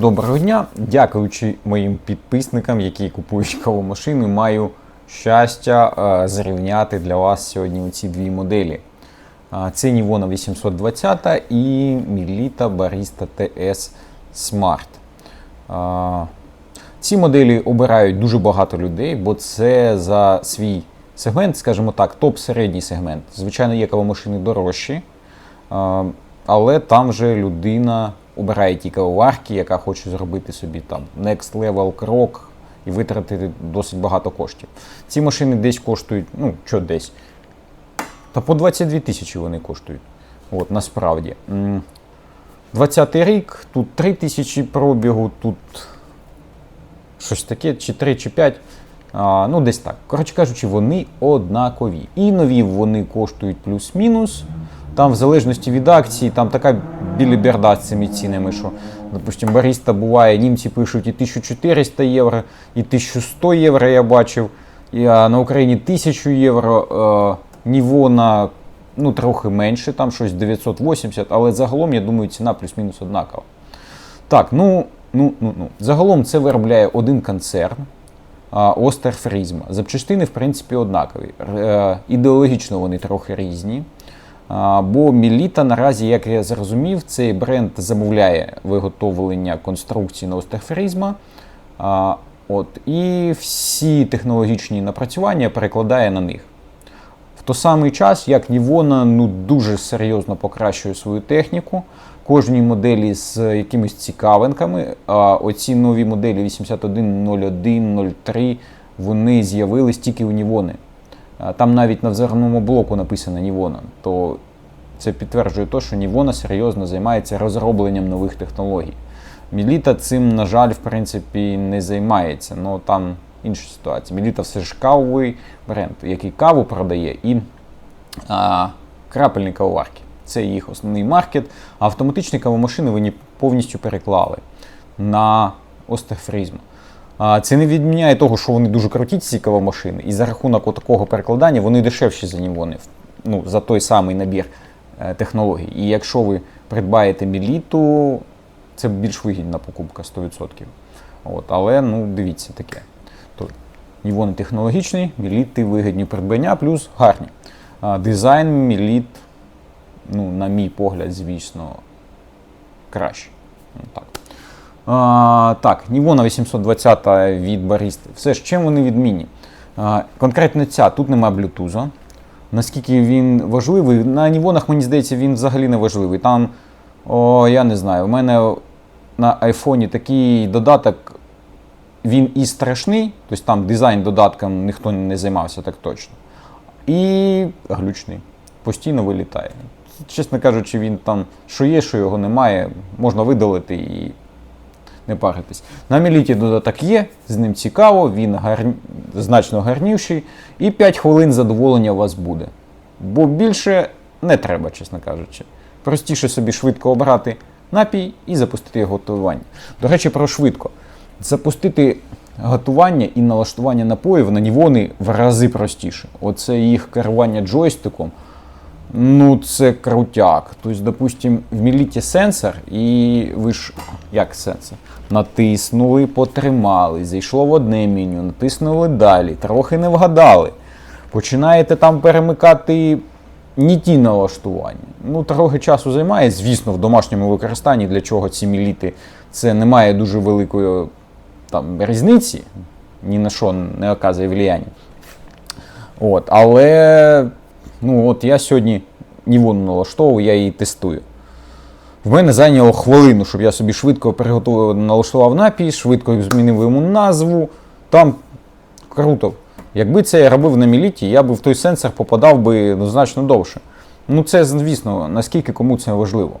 Доброго дня! Дякуючи моїм підписникам, які купують кавомашини, маю щастя е, зрівняти для вас сьогодні ці дві моделі. Це Nivona 820 і Milita Barista TS Smart. Ці моделі обирають дуже багато людей, бо це за свій сегмент, скажімо так, топ-середній сегмент. Звичайно, є кавомашини дорожчі, але там вже людина обирає ті кавоварки, яка хоче зробити собі там next level крок і витратити досить багато коштів. Ці машини десь коштують, ну, що десь. Та по 22 тисячі вони коштують. От, насправді. 20-й рік, тут 3 тисячі пробігу, тут щось таке, чи 3, чи 5. А, ну, десь так. Коротше кажучи, вони однакові. І нові вони коштують плюс-мінус. Там, в залежності від акції, там така біліберда з цими цінами, що, допустим, баріста буває, німці пишуть і 1400 євро, і 1100 євро я бачив. І, а на Україні 1000 євро. Е, Нівона ну, трохи менше, там щось 980, але загалом, я думаю, ціна плюс-мінус однакова. Так, ну, ну, ну, ну. Загалом це виробляє один концерн. Остерфрізма. Запчастини, в принципі, однакові. Е, Ідеологічно вони трохи різні. Бо Міліта наразі, як я зрозумів, цей бренд замовляє виготовлення конструкцій на остерфрізма. От, і всі технологічні напрацювання перекладає на них. В той самий час, як Нівона ну, дуже серйозно покращує свою техніку, кожній моделі з якимись цікавинками. А оці нові моделі 8101, 03, вони з'явились тільки у Нівони. Там навіть на взорному блоку написано Нівона. То це підтверджує те, що Нівона серйозно займається розробленням нових технологій. Міліта цим, на жаль, в принципі, не займається. Ну там інша ситуація. Міліта все ж кавовий бренд, який каву продає, і а, крапельні кавоварки. Це їх основний маркет. А автоматичні кавомашини вони повністю переклали на остерфризм. Це не відміняє того, що вони дуже круті, ці кавомашини, і за рахунок такого перекладання вони дешевші за Нівони, ну, за той самий набір е, технологій. І якщо ви придбаєте міліту, це більш вигідна покупка 100%. От, але ну, дивіться таке. То, Нівони технологічні, міліти вигідні придбання, плюс гарні. Дизайн міліт, ну, на мій погляд, звісно, краще. Ну, Так. А, так, Нівона 820 від Барісти. Все ж, чим вони відмінні? А, конкретно ця, тут немає блютуза. Наскільки він важливий, на Нівонах, мені здається, він взагалі не важливий. Там, о, я не знаю, у мене на айфоні такий додаток, він і страшний, тобто там дизайн додатком ніхто не займався так точно. І глючний. Постійно вилітає. Чесно кажучи, він там що є, що його немає, можна видалити і не паритись. На міліті додаток є, з ним цікаво, він гарні... значно гарніший, і 5 хвилин задоволення у вас буде. Бо більше не треба, чесно кажучи. Простіше собі швидко обрати напій і запустити готування. До речі, про швидко. Запустити готування і налаштування напоїв на нівони в рази простіше. Оце їх керування джойстиком. Ну, це крутяк. Тобто, допустим, в міліті сенсор, і ви ж як сенсор? Натиснули, потримали, зайшло в одне меню, натиснули далі, трохи не вгадали. Починаєте там перемикати не ті налаштування. Ну, трохи часу займає, звісно, в домашньому використанні, для чого ці міліти, це не має дуже великої там, різниці, ні на що не оказує влияння. От, але ну, от я сьогодні Нівону налаштовую, я її тестую. В мене зайняло хвилину, щоб я собі швидко приготував, налаштував напій, швидко змінив йому назву. Там круто. Якби це я робив на міліті, я би в той сенсор попадав би ну, значно довше. Ну, це, звісно, наскільки кому це важливо.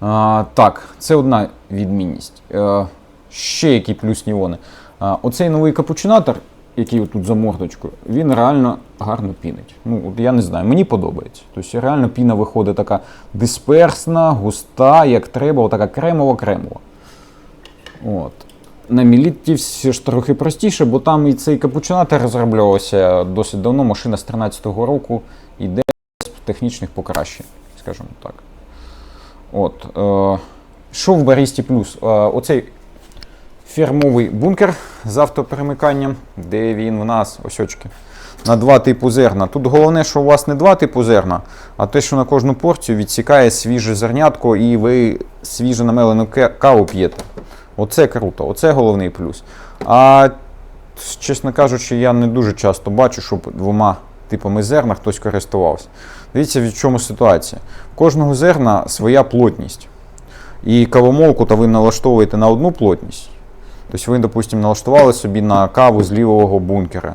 А, так, це одна відмінність. Е, ще який плюс Нівони. А, оцей новий капучинатор, який тут за мордочкою, він реально гарно пінить. Ну, от я не знаю, мені подобається. Тобто реально піна виходить така дисперсна, густа, як треба, така кремова-кремова. От. На міліті все ж трохи простіше, бо там і цей капучинатор розроблювався досить давно, машина з 13-го року йде з технічних покращень, скажімо так. От. Е, Що в Барісті Плюс? Е, Оцей фірмовий бункер з автоперемиканням, де він в нас ось. На два типу зерна. Тут головне, що у вас не два типу зерна, а те, що на кожну порцію відсікає свіже зернятко і ви свіже намелену каву п'єте. Оце круто, оце головний плюс. А чесно кажучи, я не дуже часто бачу, щоб двома типами зерна хтось користувався. Дивіться, в чому ситуація. У кожного зерна своя плотність. І кавомолку то ви налаштовуєте на одну плотність. Тобто ви, допустимо, налаштували собі на каву з лівого бункера.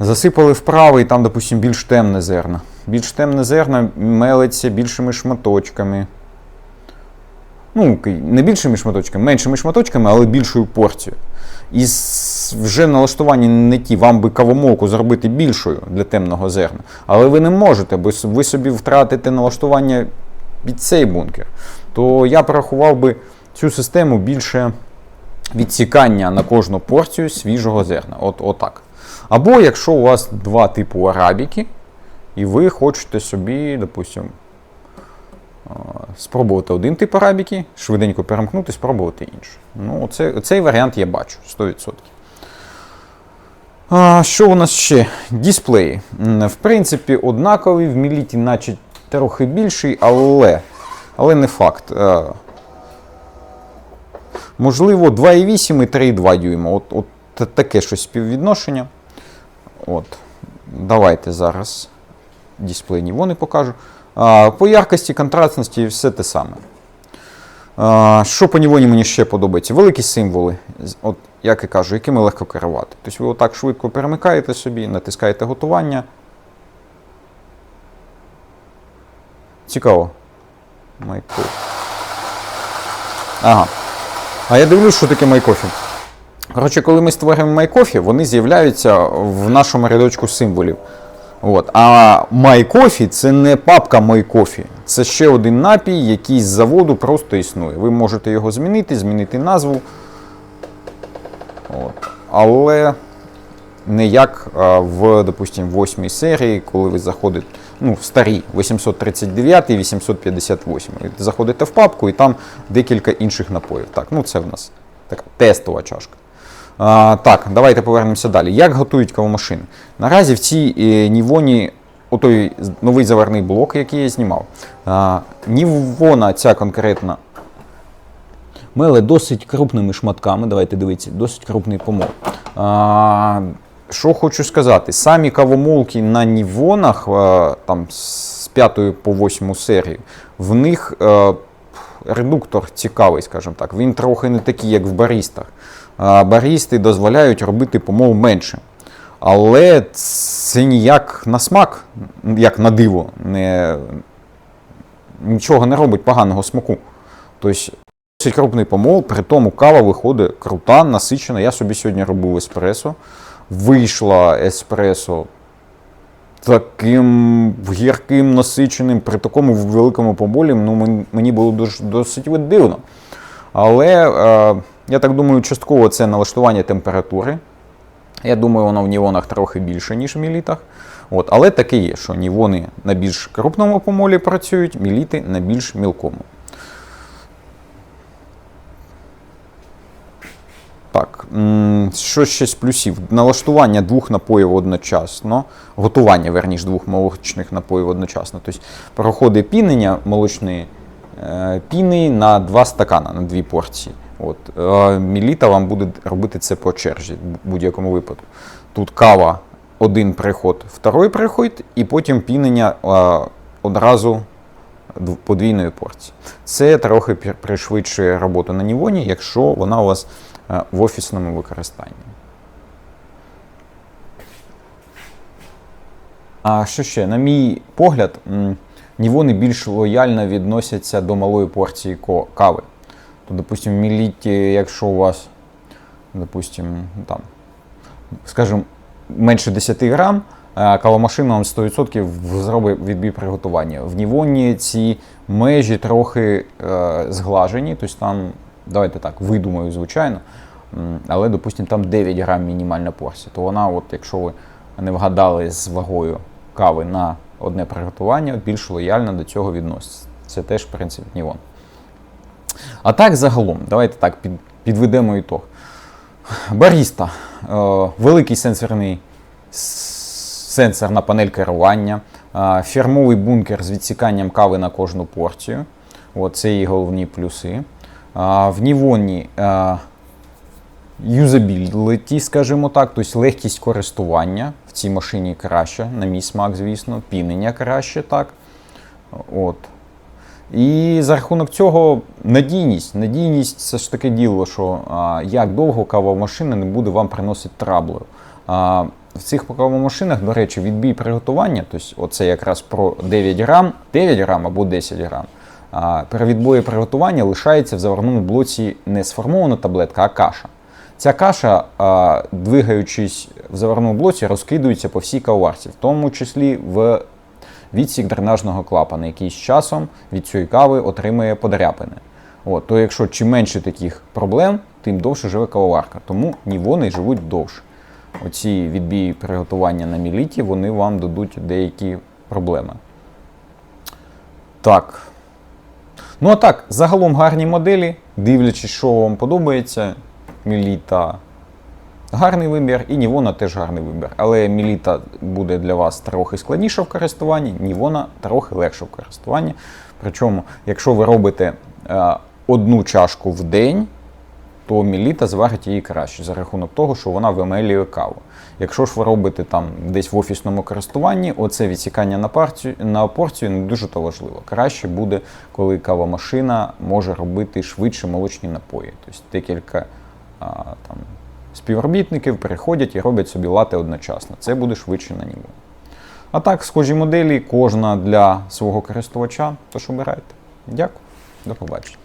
Засипали вправо і там, допустимо, більш темне зерна. Більш темне зерна мелиться більшими шматочками. Ну, не більшими шматочками, меншими шматочками, але більшою порцією. І вже налаштування не ті, вам би кавомолку зробити більшою для темного зерна. Але ви не можете, бо ви собі втратите налаштування під цей бункер. То я порахував би цю систему більше відсікання на кожну порцію свіжого зерна. От, отак. Або якщо у вас два типу арабіки, і ви хочете собі, допустимо, спробувати один тип арабіки, швиденько перемкнути, спробувати інший. Ну, оце, цей варіант я бачу 100%. А, що у нас ще? Дисплеї. В принципі, однакові, в міліті, наче трохи більший, але, але не факт. Можливо, 2,8 і 3,2 дюйма. От, от таке щось співвідношення. От. Давайте зараз дисплей Нівони покажу. А, по яркості, контрастності все те саме. А, що по Нівоні мені ще подобається? Великі символи, от, як я кажу, якими легко керувати. Тобто ви отак швидко перемикаєте собі, натискаєте готування. Цікаво. Майкофі. Ага. А я дивлюсь, що таке майкофі. Коротше, коли ми створюємо майкофі, вони з'являються в нашому рядочку символів. От. А MyCoffee це не папка MyCoffee. Це ще один напій, який з заводу просто існує. Ви можете його змінити, змінити назву. От. Але не як в, допустим, восьмій серії, коли ви заходите, ну, в старій 839 і 858. Ви заходите в папку і там декілька інших напоїв. Так, ну це в нас така тестова чашка. А, так, давайте повернемося далі. Як готують кавомашини? Наразі в цій е, Нівоні, отой новий заварний блок, який я знімав, а, Нівона ця конкретна меле досить крупними шматками. Давайте дивіться, досить крупний помол. А, що хочу сказати, самі кавомолки на Нівонах, там з 5 по 8 серію, в них е, редуктор цікавий, скажімо так. Він трохи не такий, як в барістах. Барісти дозволяють робити помол менше. Але це ніяк на смак, як на диво, не, нічого не робить поганого смаку. Тобто досить крупний помол, при тому кава виходить крута, насичена. Я собі сьогодні робив еспресо. Вийшла еспресо таким гірким, насиченим, при такому великому помолі, ну, мені було досить дивно. Але е, я так думаю, частково це налаштування температури. Я думаю, воно в нівонах трохи більше, ніж в мілітах. От, але таке є, що нівони на більш крупному помолі працюють, міліти на більш мілкому. Так, що ще з плюсів? Налаштування двох напоїв одночасно, готування, верніше, двох молочних напоїв одночасно. Тобто проходить пінення молочної е, піни на два стакана, на дві порції. От, е, Міліта вам буде робити це по черзі, в будь-якому випадку. Тут кава, один приход, второй приход, і потім пінення е, одразу подвійної порції. Це трохи пришвидшує роботу на Нівоні, якщо вона у вас в офісному використанні. А що ще? На мій погляд, Нівони більш лояльно відносяться до малої порції кави. То, допустимо, міліті, якщо у вас, допустимо, там, скажімо, менше 10 грам, е, кавомашина вам 100% зробить відбій приготування. В Нівоні ці межі трохи е, зглажені, тобто там, давайте так, видумаю, звичайно, але, допустимо, там 9 грам мінімальна порція, то вона, от, якщо ви не вгадали з вагою кави на одне приготування, більш лояльно до цього відноситься. Це теж принцип Нівон. А так загалом, давайте так під, підведемо ітог. Баріста. Е, великий сенсорний с- сенсорна панель керування, е, фірмовий бункер з відсіканням кави на кожну порцію. От, це її головні плюси. В Нівоні юзабіліті, скажімо так, тобто легкість користування в цій машині краще, на мій смак, звісно, пінення краще, так. От. І за рахунок цього надійність. Надійність це ж таке діло, що а, як довго кавова машина не буде вам приносити траблю. А, в цих кавомашинах, до речі, відбій приготування, тобто оце якраз про 9 грам, 9 грам або 10 грам. А, при відбої приготування лишається в заварному блоці не сформована таблетка, а каша. Ця каша, двигаючись в заварному блоці, розкидується по всій кавоварці, в тому числі в відсік дренажного клапана, який з часом від цієї кави отримує подряпини. От, то якщо чим менше таких проблем, тим довше живе кавоварка. Тому нівони живуть довше. Оці відбії приготування на міліті, вони вам дадуть деякі проблеми. Так. Ну а так, загалом гарні моделі, дивлячись, що вам подобається. Міліта гарний вибір, і Нівона теж гарний вибір. Але Міліта буде для вас трохи складніша в користуванні, Нівона трохи легша в користуванні. Причому, якщо ви робите е, одну чашку в день, то Міліта зварить її краще за рахунок того, що вона вимелює каву. Якщо ж ви робите там десь в офісному користуванні, оце відсікання на, порцію, на порцію не дуже то важливо. Краще буде, коли кавомашина може робити швидше молочні напої. Тобто декілька а, там, співробітників приходять і роблять собі лати одночасно. Це буде швидше на нього. А так, схожі моделі, кожна для свого користувача. Тож обирайте. Дякую, до побачення.